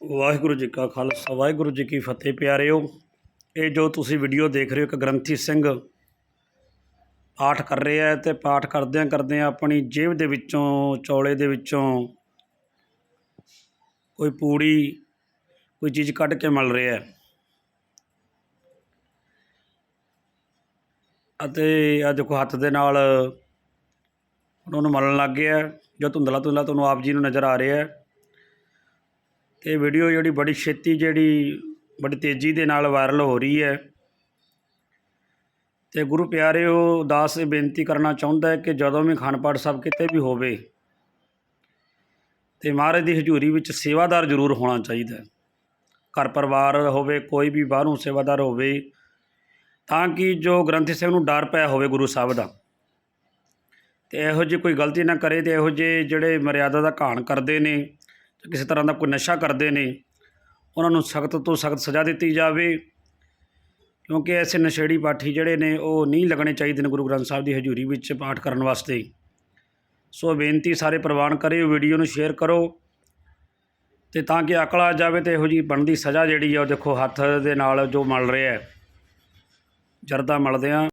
ਵਾਹਿਗੁਰੂ ਜੀ ਕਾ ਖਾਲਸਾ, ਵਾਹਿਗੁਰੂ ਜੀ ਕੀ ਫਤਿਹ ਪਿਆਰਿਓ। ਇਹ ਜੋ ਤੁਸੀਂ ਵੀਡੀਓ ਦੇਖ ਰਹੇ ਹੋ, ਇੱਕ ਗ੍ਰੰਥੀ ਸਿੰਘ ਪਾਠ ਕਰ ਰਿਹਾ ਹੈ ਤੇ ਪਾਠ ਕਰਦਿਆਂ ਕਰਦਿਆਂ ਆਪਣੀ ਜੇਬ ਦੇ ਵਿੱਚੋਂ, ਚੌਲੇ ਦੇ ਵਿੱਚੋਂ ਕੋਈ ਪੂੜੀ, ਕੋਈ ਚੀਜ਼ ਕੱਢ ਕੇ ਮਿਲ ਰਿਹਾ ਹੈ। ਅਤੇ ਆ ਦੇਖੋ ਹੱਥ ਦੇ ਨਾਲ ਹੁਣ ਉਹਨੂੰ ਮਲਣ ਲੱਗ ਗਿਆ ਜੋ ਧੁੰਦਲਾ ਧੁੰਦਲਾ ਤੁਹਾਨੂੰ ਆਪ ਜੀ ਨੂੰ ਨਜ਼ਰ ਆ ਰਿਹਾ ਹੈ। ਅਤੇ ਵੀਡੀਓ ਜਿਹੜੀ ਬੜੀ ਛੇਤੀ ਜਿਹੜੀ, ਬੜੀ ਤੇਜ਼ੀ ਦੇ ਨਾਲ ਵਾਇਰਲ ਹੋ ਰਹੀ ਹੈ। ਅਤੇ ਗੁਰੂ ਪਿਆਰਿਓ, ਦਾਸ ਬੇਨਤੀ ਕਰਨਾ ਚਾਹੁੰਦਾ ਹੈ ਕਿ ਜਦੋਂ ਵੀ ਅਖੰਡ ਪਾਠ ਸਾਹਿਬ ਕਿਤੇ ਵੀ ਹੋਵੇ, ਤੇ ਮਹਾਰਾਜ ਦੀ ਹਜ਼ੂਰੀ ਵਿੱਚ ਸੇਵਾਦਾਰ ਜ਼ਰੂਰ ਹੋਣਾ ਚਾਹੀਦਾ ਹੈ। ਘਰ ਪਰਿਵਾਰ ਹੋਵੇ, ਕੋਈ ਵੀ ਬਾਹਰੋਂ ਸੇਵਾਦਾਰ ਹੋਵੇ, ਤਾਂ ਕਿ ਜੋ ਗ੍ਰੰਥੀ ਸਾਹਿਬ ਨੂੰ ਡਰ ਪਿਆ ਹੋਵੇ ਗੁਰੂ ਸਾਹਿਬ ਦਾ, ਤੇ ਇਹੋ ਜਿਹੀ ਕੋਈ ਗਲਤੀ ਨਾ ਕਰੇ ਤੇ ਇਹੋ ਜਿਹੇ ਜਿਹੜੇ ਮਰਿਆਦਾ ਦਾ ਘਾਣ ਕਰਦੇ ਨੇ ਕਿਸੇ ਤਰ੍ਹਾਂ ਦਾ ਕੋਈ ਨਸ਼ਾ ਕਰਦੇ ਨੇ, ਉਹਨਾਂ ਨੂੰ ਸਖਤ ਤੋਂ ਸਖਤ ਸਜ਼ਾ ਦਿੱਤੀ ਜਾਵੇ। ਕਿਉਂਕਿ ਐਸੇ ਨਸ਼ੇੜੀ ਪਾਠੀ ਜਿਹੜੇ ਨੇ, ਉਹ ਨਹੀਂ ਲੱਗਣੇ ਚਾਹੀਦੇ ਨੇ ਗੁਰੂ ਗ੍ਰੰਥ ਸਾਹਿਬ ਦੀ ਹਜ਼ੂਰੀ ਵਿੱਚ ਪਾਠ ਕਰਨ ਵਾਸਤੇ। ਸੋ ਬੇਨਤੀ ਸਾਰੇ ਪ੍ਰਵਾਨ ਕਰਿਓ ਵੀਡੀਓ ਨੂੰ ਸ਼ੇਅਰ ਕਰੋ ਤੇ ਤਾਂ ਕਿ ਅਕਲ ਆ ਜਾਵੇ ਤੇ ਇਹੋ ਜਿਹੀ ਬਣਦੀ ਸਜ਼ਾ ਜਿਹੜੀ ਆ, ਉਹ ਦੇਖੋ ਹੱਥ ਦੇ ਨਾਲ ਜੋ ਮਲ ਰਿਹਾ ਹੈ। ਜਰਦਾ ਮਲਦੇ ਆ